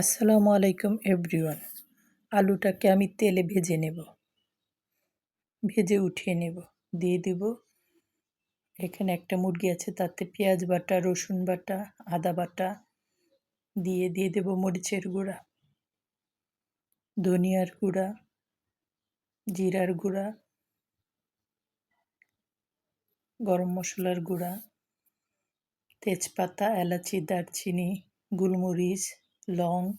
আসসালামু আলাইকুম এভরিওয়ান। আলুটাকে আমি তেলে ভেজে নেব। ভেজে উঠিয়ে নেব। দিয়ে দেব এখানে একটা মুরগি আছে, তাতে পেঁয়াজ বাটা, রসুন বাটা, আদা বাটা, দিয়ে দিয়ে দেব মরিচের গুঁড়া, ধনিয়ার গুঁড়া, জিরার গুঁড়া, গরম মশলার গুঁড়া, তেজপাতা, এলাচি, দারচিনি, গোলমরিচ লং,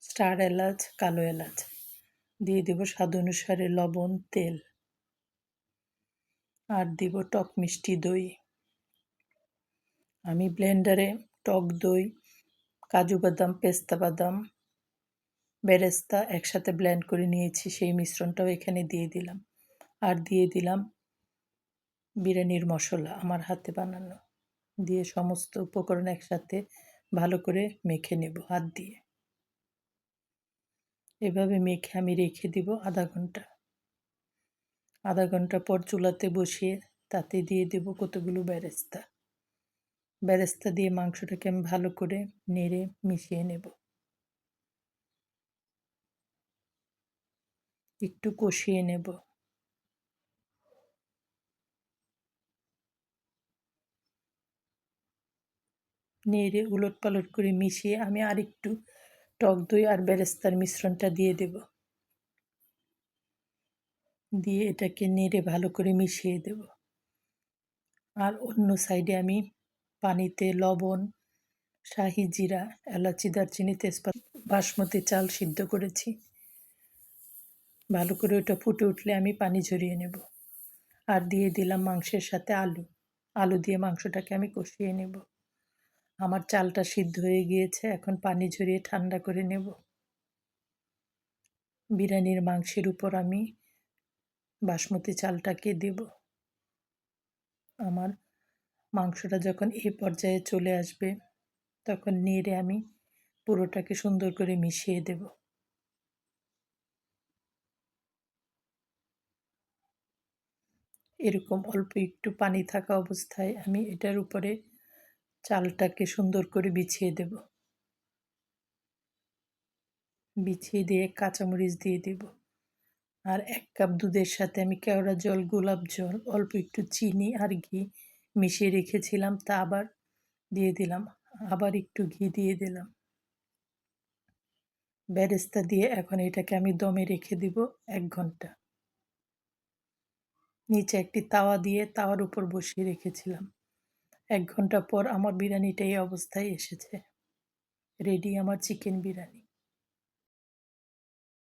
স্টার এলাচ, কালো এলাচ। দিয়ে দেব স্বাদ অনুসারে লবণ, তেল। আর দিব টক মিষ্টি দই। আমি ব্লেন্ডারে টক দই, কাজু বাদাম, পেস্তা বাদাম, বেরেস্তা একসাথে ব্লেন্ড করে নিয়েছি, সেই মিশ্রণটাও এখানে দিয়ে দিলাম। আর দিয়ে দিলাম বিরিয়ানির মশলা আমার হাতে বানানো। দিয়ে সমস্ত উপকরণ একসাথে ভালো করে মেখে নেব হাত দিয়ে। এভাবে মেখে আমি রেখে দিব আধা ঘণ্টা। আধা ঘণ্টা পর চুলাতে বসিয়ে তাতে দিয়ে দেব কতগুলো ব্যারেস্তা। ব্যারেস্তা দিয়ে মাংসটাকে আমি ভালো করে নেড়ে মিশিয়ে নেব। একটু কষিয়ে নেব। নেড়ে উলট পালট করে মিশিয়ে আমি আরেকটু টক দই আর বেরেস্তার মিশ্রণটা দিয়ে দেব। দিয়ে এটাকে নেড়ে ভালো করে মিশিয়ে দেব। আর অন্য সাইডে আমি পানিতে লবণ, শাহি জিরা, এলাচি, দারচিনি, তেজপাত, বাসমতি চাল সিদ্ধ করেছি। ভালো করে ওটা ফুটে উঠলে আমি পানি ঝরিয়ে নেব। আর দিয়ে দিলাম মাংসের সাথে আলু। আলু দিয়ে মাংসটাকে আমি কষিয়ে নেব। আমার চালটা সিদ্ধ হয়ে গিয়েছে, এখন পানি ঝরিয়ে ঠান্ডা করে নেব। বিরিয়ানির মাংসের উপর আমি বাসমতি চালটাকে দেব। আমার মাংসটা যখন এই পর্যায়ে চলে আসবে, তখন নেড়ে আমি পুরোটাকে সুন্দর করে মিশিয়ে দেব। এরকম অল্প একটু পানি থাকা অবস্থায় আমি এটার উপরে চালটাকে সুন্দর করে বিছিয়ে দেব। বিছিয়ে দিয়ে কাঁচামরিচ দিয়ে দেব। আর এক কাপ দুধের সাথে আমি কেওড়া জল, গোলাপ জল, অল্প একটু চিনি আর ঘি মিশিয়ে রেখেছিলাম, তা আবার দিয়ে দিলাম। আবার একটু ঘি দিয়ে দিলাম। ব্যারেস্তা দিয়ে এখন এটাকে আমি দমে রেখে দিব এক ঘণ্টা। নিচে একটি তাওয়া দিয়ে তাওয়ার উপর বসিয়ে রেখেছিলাম। এক ঘণ্টা পর আমার বিরিয়ানিটা এই অবস্থায় এসেছে। রেডি আমার চিকেন বিরিয়ানি।